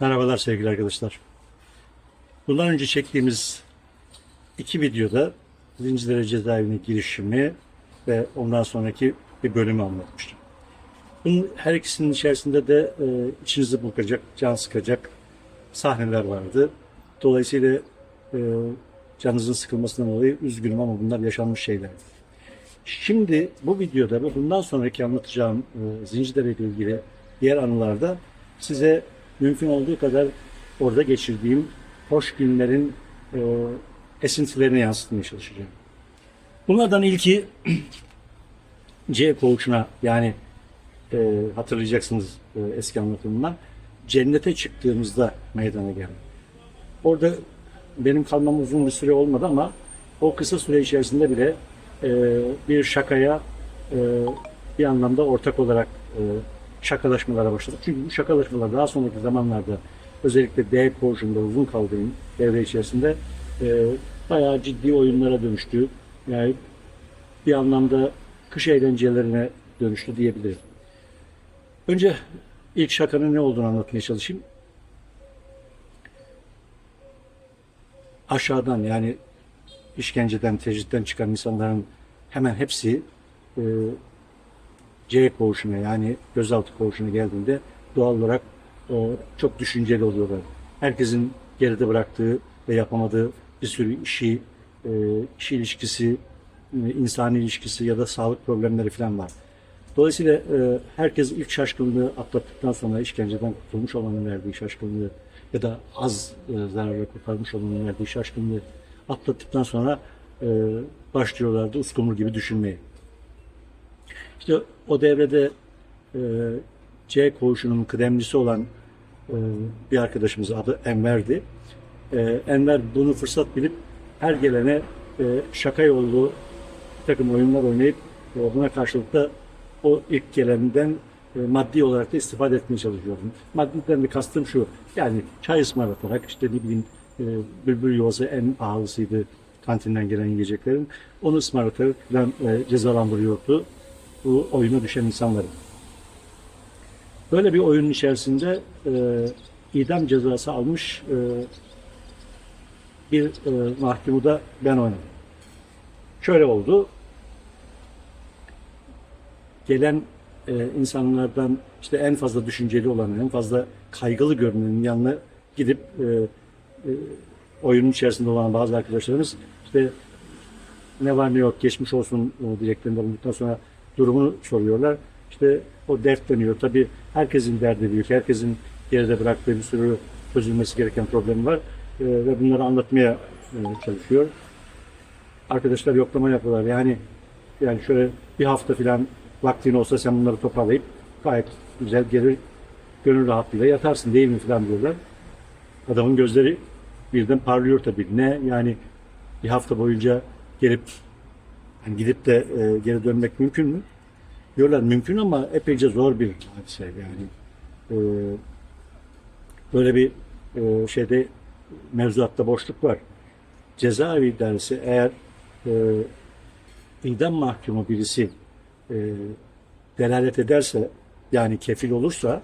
Merhabalar sevgili arkadaşlar. Bundan önce çektiğimiz iki videoda Zincirlere cezaevine girişimi ve ondan sonraki bir bölümü anlatmıştım. Bunun her ikisinin içerisinde de e, içinizi burkacak, can sıkacak sahneler vardı. Dolayısıyla e, canınızın sıkılmasından dolayı üzgünüm ama bunlar yaşanmış şeylerdi. Şimdi bu videoda ve bundan sonraki anlatacağım e, Zincirlere ile ilgili diğer anılarda size mümkün olduğu kadar orada geçirdiğim hoş günlerin e, esintilerini yansıtmaya çalışacağım. Bunlardan ilki C koğuşuna yani e, hatırlayacaksınız e, eski anlatımından cennete çıktığımızda meydana geldi. Orada benim kalmam uzun bir süre olmadı ama o kısa süre içerisinde bile e, bir şakaya e, bir anlamda ortak olarak e, şakalaşmalara başladık. Çünkü bu şakalaşmalar daha sonraki zamanlarda özellikle D koğuşunda uzun kaldığım devre içerisinde e, bayağı ciddi oyunlara dönüştü. Yani bir anlamda kış eğlencelerine dönüştü diyebilirim. Önce ilk şakanın ne olduğunu anlatmaya çalışayım. Aşağıdan yani işkenceden, tecritten çıkan insanların hemen hepsi e, C koğuşuna yani gözaltı koğuşuna geldiğinde doğal olarak e, çok düşünceli oluyorlar. Herkesin geride bıraktığı ve yapamadığı bir sürü işi, e, iş ilişkisi, e, insani ilişkisi ya da sağlık problemleri falan var. Dolayısıyla e, herkes ilk şaşkınlığı atlattıktan sonra işkenceden kurtulmuş olanın verdiği şaşkınlığı ya da az e, zararla kurtarmış olanın verdiği şaşkınlığı atlattıktan sonra e, başlıyorlardı uskumru gibi düşünmeye. İşte o devrede e, C koğuşunun kıdemlisi olan e, bir arkadaşımız adı Enver'di. E, Enver bunu fırsat bilip her gelene e, şaka yollu takım oyunlar oynayıp e, buna karşılık da o ilk gelenden e, maddi olarak da istifade etmeye çalışıyordum. Maddiden de kastım şu, yani çay ısmarlatarak işte ne bileyim e, bülbül yuvası en pahalısıydı kantinden gelen yiyeceklerin. Onu ısmarlatarak falan e, cezalandırıyordu bu oyuna düşen insanları. Böyle bir oyunun içerisinde e, idam cezası almış e, bir e, mahkumu da ben oynadım. Şöyle oldu. Gelen e, insanlardan işte en fazla düşünceli olanın, en fazla kaygılı görünenin yanına gidip e, e, oyunun içerisinde olan bazı arkadaşlarımız işte ne var ne yok geçmiş olsun e, dileklerinde bulunduktan sonra durumunu soruyorlar. İşte o dertleniyor. Tabii herkesin derdi büyük. Herkesin geride bıraktığı bir sürü çözülmesi gereken problem var. E, ve bunları anlatmaya e, çalışıyor. Arkadaşlar yoklama yapıyorlar. Yani yani şöyle bir hafta falan vaktin olsa sen bunları toparlayıp gayet güzel geri gönül rahatlığıyla yatarsın değil mi falan diyorlar. Adamın gözleri birden parlıyor tabii. Ne yani bir hafta boyunca gelip yani gidip de e, geri dönmek mümkün mü? Diyorlar mümkün ama epeyce zor bir hadise yani. E, böyle bir e, şeyde mevzuatta boşluk var. Cezaevi idaresi eğer e, idam mahkumu birisi e, delalet ederse yani kefil olursa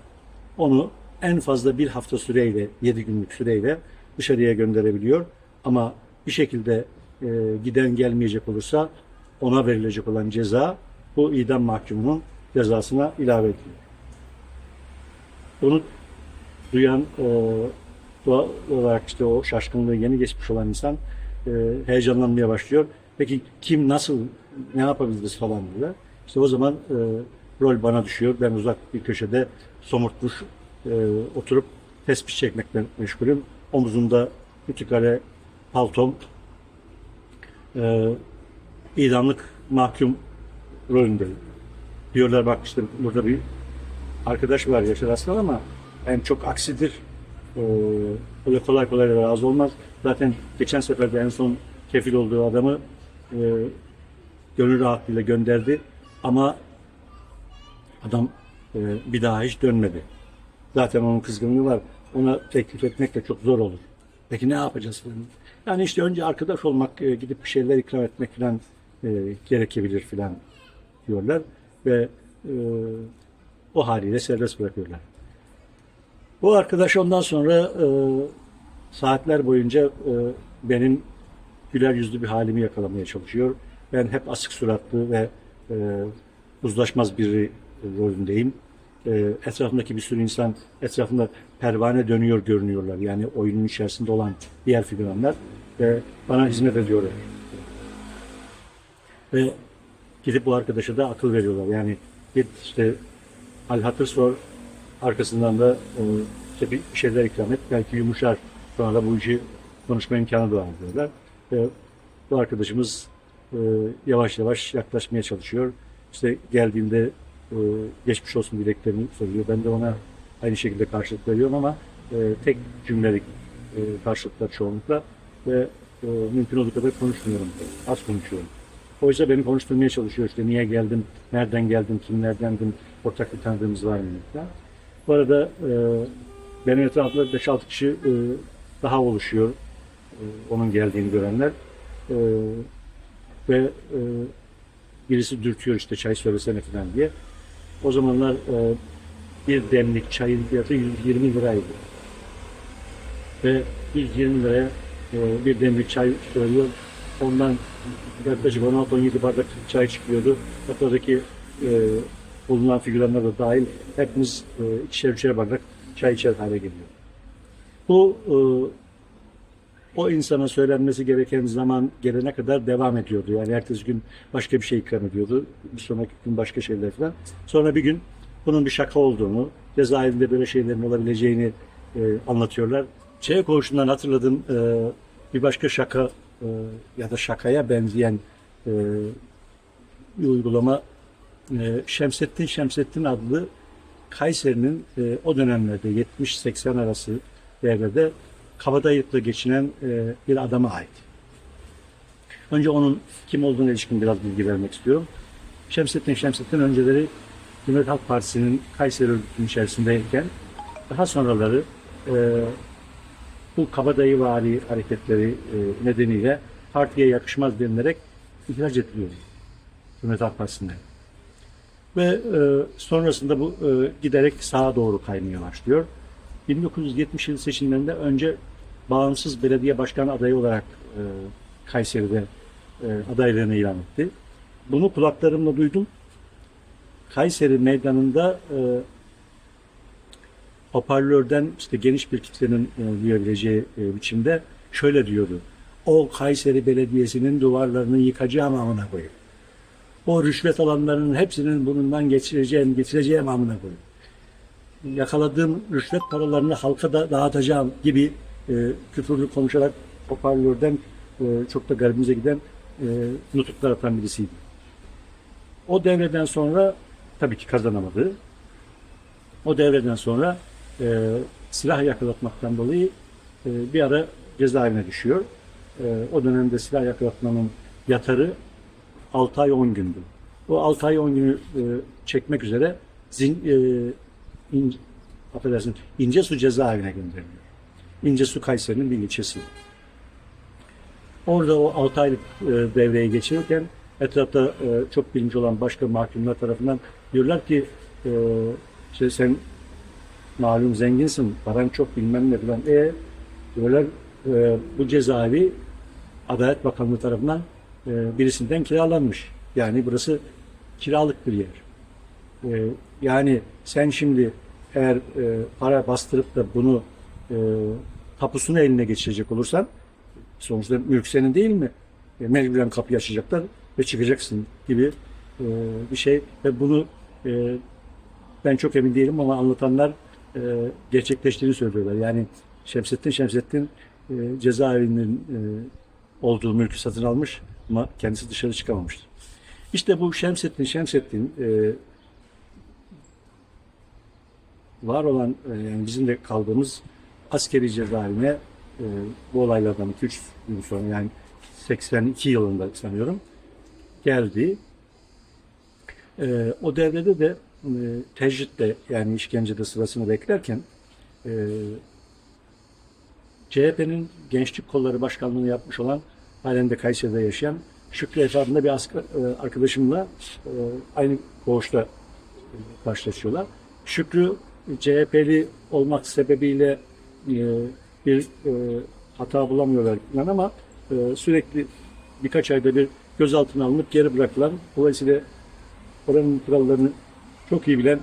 onu en fazla bir hafta süreyle, yedi günlük süreyle dışarıya gönderebiliyor. Ama bir şekilde e, giden gelmeyecek olursa ona verilecek olan ceza bu idam mahkumunun cezasına ilave ediliyor. Bunu duyan e, doğal olarak işte o şaşkınlığı yeni geçmiş olan insan e, heyecanlanmaya başlıyor. Peki kim nasıl ne yapabiliriz falan diye. İşte o zaman e, rol bana düşüyor. Ben uzak bir köşede somurtmuş e, oturup tespih çekmekle meşgulüm. Omuzumda kütükare paltom e, idamlık mahkum rolündeyim. Diyorlar bak işte burada bir arkadaş var Yaşar Aslan ama hem çok aksidir. Ee, öyle kolay kolay da razı olmaz. Zaten geçen sefer de en son kefil olduğu adamı e, gönül rahatlığıyla gönderdi. Ama adam e, bir daha hiç dönmedi. Zaten onun kızgınlığı var. Ona teklif etmek de çok zor olur. Peki ne yapacağız. Yani işte önce arkadaş olmak, e, gidip bir şeyler ikram etmek falan e, gerekebilir falan diyorlar ve e, o haliyle serbest bırakıyorlar. Bu arkadaş ondan sonra e, saatler boyunca e, benim güler yüzlü bir halimi yakalamaya çalışıyor. Ben hep asık suratlı ve e, uzlaşmaz biri rolündeyim. E, etrafındaki bir sürü insan etrafında pervane dönüyor görünüyorlar. Yani oyunun içerisinde olan diğer figüranlar ve bana hizmet ediyorlar. Ve gidip bu arkadaşa da akıl veriyorlar. Yani git işte hal hatır sor arkasından da e, işte bir şeyler ikram et. Belki yumuşar. Sonra da bu işi konuşma imkanı doğar diyorlar. Ve bu arkadaşımız e, yavaş yavaş yaklaşmaya çalışıyor. İşte geldiğinde e, geçmiş olsun dileklerini söylüyor. Ben de ona aynı şekilde karşılık veriyorum ama tek cümlelik e, karşılıklar çoğunlukla ve mümkün olduğu kadar konuşmuyorum. Az konuşuyorum. Oysa beni konuşturmaya çalışıyor işte niye geldim, nereden geldim, kimlerdendim, ortak bir tanıdığımız var mı? falan. Bu arada e, benim etrafımda 5-6 kişi e, daha oluşuyor. E, onun geldiğini görenler. E, ve e, birisi dürtüyor işte çay söylesene falan diye. O zamanlar e, bir demlik çayın fiyatı 120 liraydı. Ve 120 liraya e, bir demlik çay söylüyor. Ondan yaklaşık 16-17 bardak çay çıkıyordu. Ortadaki e, bulunan figüranlar da dahil hepimiz e, ikişer üçer bardak çay içer hale geliyor. Bu e, o insana söylenmesi gereken zaman gelene kadar devam ediyordu. Yani ertesi gün başka bir şey ikram ediyordu. Bir sonraki gün başka şeyler falan. Sonra bir gün bunun bir şaka olduğunu, cezaevinde böyle şeylerin olabileceğini e, anlatıyorlar. Çaya koğuşundan hatırladığım e, bir başka şaka e, ya da şakaya benzeyen e, bir uygulama e, Şemsettin Şemsettin adlı Kayseri'nin e, o dönemlerde 70-80 arası yerlerde kabadayılıkla geçinen e, bir adama ait. Önce onun kim olduğuna ilişkin biraz bilgi vermek istiyorum. Şemsettin Şemsettin önceleri Cumhuriyet Halk Partisi'nin Kayseri örgütünün içerisindeyken daha sonraları e, bu kabadayı vari hareketleri e, nedeniyle partiye yakışmaz denilerek ihraç ediliyor. Cumhuriyet Halk Partisi'nden. Ve e, sonrasında bu e, giderek sağa doğru kaymaya başlıyor. 1970 yılı seçimlerinde önce bağımsız belediye başkan adayı olarak Kayseri'de adaylığını ilan etti. Bunu kulaklarımla duydum. Kayseri meydanında hoparlörden işte geniş bir kitlenin e, duyabileceği e, biçimde şöyle diyordu. O Kayseri Belediyesi'nin duvarlarını yıkacağım amına koyayım. O rüşvet alanlarının hepsinin bunundan geçireceğim, getireceğim amına koyayım yakaladığım rüşvet paralarını halka da dağıtacağım gibi e, küfürlü konuşarak hoparlörden e, çok da garibimize giden e, nutuklar atan birisiydi. O devreden sonra tabii ki kazanamadı. O devreden sonra e, silah yakalatmaktan dolayı e, bir ara cezaevine düşüyor. E, o dönemde silah yakalatmanın yatarı 6 ay 10 gündü. O 6 ay 10 günü e, çekmek üzere zin, e, İnce, affedersin, İncesu cezaevine gönderiliyor. İncesu Kayseri'nin bir ilçesi. Orada o 6 aylık e, devreye geçirirken etrafta e, çok bilinci olan başka mahkumlar tarafından diyorlar ki e, işte sen malum zenginsin, paran çok bilmem ne falan. E diyorlar e, bu cezaevi Adalet Bakanlığı tarafından e, birisinden kiralanmış. Yani burası kiralık bir yer. E, yani sen şimdi eğer e, para bastırıp da bunu e, tapusunu eline geçirecek olursan sonuçta mülk senin değil mi? E, mecburen kapıyı açacaklar ve çıkacaksın gibi e, bir şey ve bunu e, ben çok emin değilim ama anlatanlar e, gerçekleştiğini söylüyorlar. Yani Şemsettin Şemsettin e, cezaevinin e, olduğu mülkü satın almış ama kendisi dışarı çıkamamıştır. İşte bu Şemsettin Şemsettin e, var olan e, yani bizim de kaldığımız askeri cezaevine e, bu olaylardan 2-3 gün sonra yani 82 yılında sanıyorum geldi. E, o devrede de tecritte yani işkencede sırasını beklerken e, CHP'nin Gençlik Kolları Başkanlığı'nı yapmış olan halen de Kayseri'de yaşayan Şükrü Efe adında bir asker, e, arkadaşımla e, aynı koğuşta karşılaşıyorlar. Şükrü CHP'li olmak sebebiyle e, bir hata bulamıyorlar ama sürekli birkaç ayda bir gözaltına alınıp geri bırakılan dolayısıyla oranın kurallarını çok iyi bilen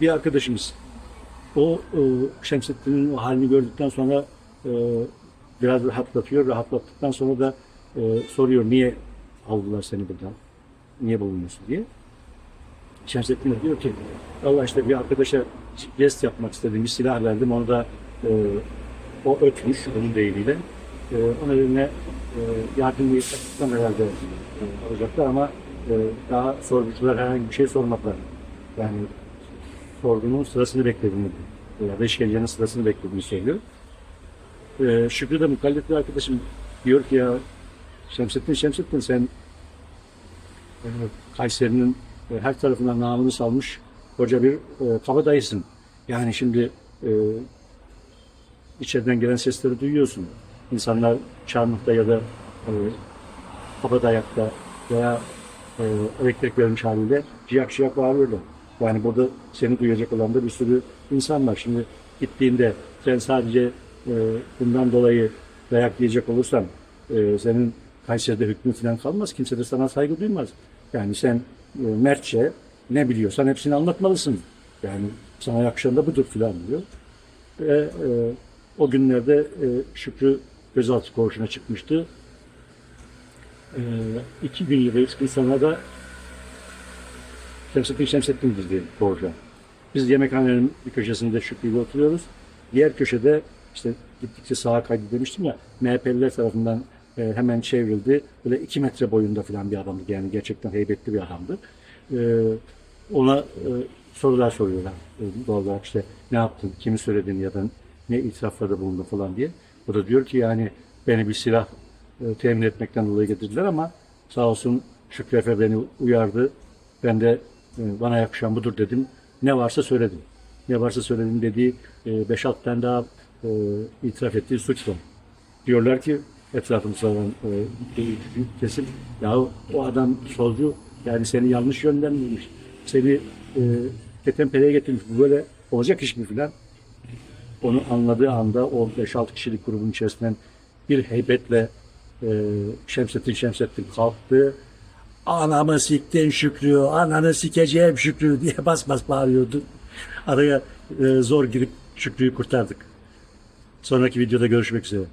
bir arkadaşımız. O e, Şemsettin'in o halini gördükten sonra e, biraz rahatlatıyor. Rahatlattıktan sonra da e, soruyor niye aldılar seni buradan? Niye bulunuyorsun diye. Şemsettin de diyor ki Allah işte bir arkadaşa jest yapmak istedim. Bir silah verdim. Onu da e, o ötmüş onun deyimiyle. E, o nedenle e, yardım yaptıktan herhalde e, alacaklar ama e, daha sorgucular herhangi bir şey sormadılar. Yani sorgunun sırasını beklediğini ya da işkencenin sırasını beklediğini söylüyor. E, Şükrü de mukallef bir arkadaşım diyor ki ya Şemsettin Şemsettin sen e, Kayseri'nin e, her tarafından namını salmış koca bir e, kabadayısın. Yani şimdi e, içeriden gelen sesleri duyuyorsun. İnsanlar Çarmıh'ta ya da e, Kabadayak'ta veya e, elektrik vermiş halinde ciyak ciyak bağırıyorlar. Yani burada seni duyacak olan da bir sürü insan var. Şimdi gittiğinde sen sadece e, bundan dolayı dayak yiyecek olursan e, senin Kayseri'de hükmün falan kalmaz. Kimse de sana saygı duymaz. Yani sen e, mertçe ne biliyorsan hepsini anlatmalısın. Yani sana yakışan da budur filan diyor. Ve e, o günlerde e, Şükrü gözaltı koğuşuna çıkmıştı. E, iki gün ya da üç da Şemsettin Şemsettin girdi koğuşa. Biz yemekhanenin bir köşesinde Şükrü'yle oturuyoruz. Diğer köşede işte gittikçe sağa kaydı demiştim ya MHP'liler tarafından e, hemen çevrildi. Böyle iki metre boyunda falan bir adamdı. Yani gerçekten heybetli bir adamdı. E, ona e, sorular soruyorlar. E, doğal olarak işte ne yaptın, kimi söyledin ya da ne itiraflarda bulundun falan diye. O da diyor ki yani beni bir silah e, temin etmekten dolayı getirdiler ama sağ olsun Şükrü Efe beni uyardı. Ben de bana yakışan budur dedim. Ne varsa söyledim. Ne varsa söyledim dediği e, 5-6 tane daha e, itiraf ettiği suç var. Diyorlar ki etrafımızda olan e, kesim ya o adam solcu yani seni yanlış yönlendirmiş. Seni e, getirmiş. Bu böyle olacak iş mi filan? Onu anladığı anda o 5-6 kişilik grubun içerisinden bir heybetle e, Şemsettin Şemsettin kalktı. Anamı siktin Şükrü, ananı sikeceğim Şükrü diye bas bas bağırıyordu. Araya e, zor girip Şükrü'yü kurtardık. Sonraki videoda görüşmek üzere.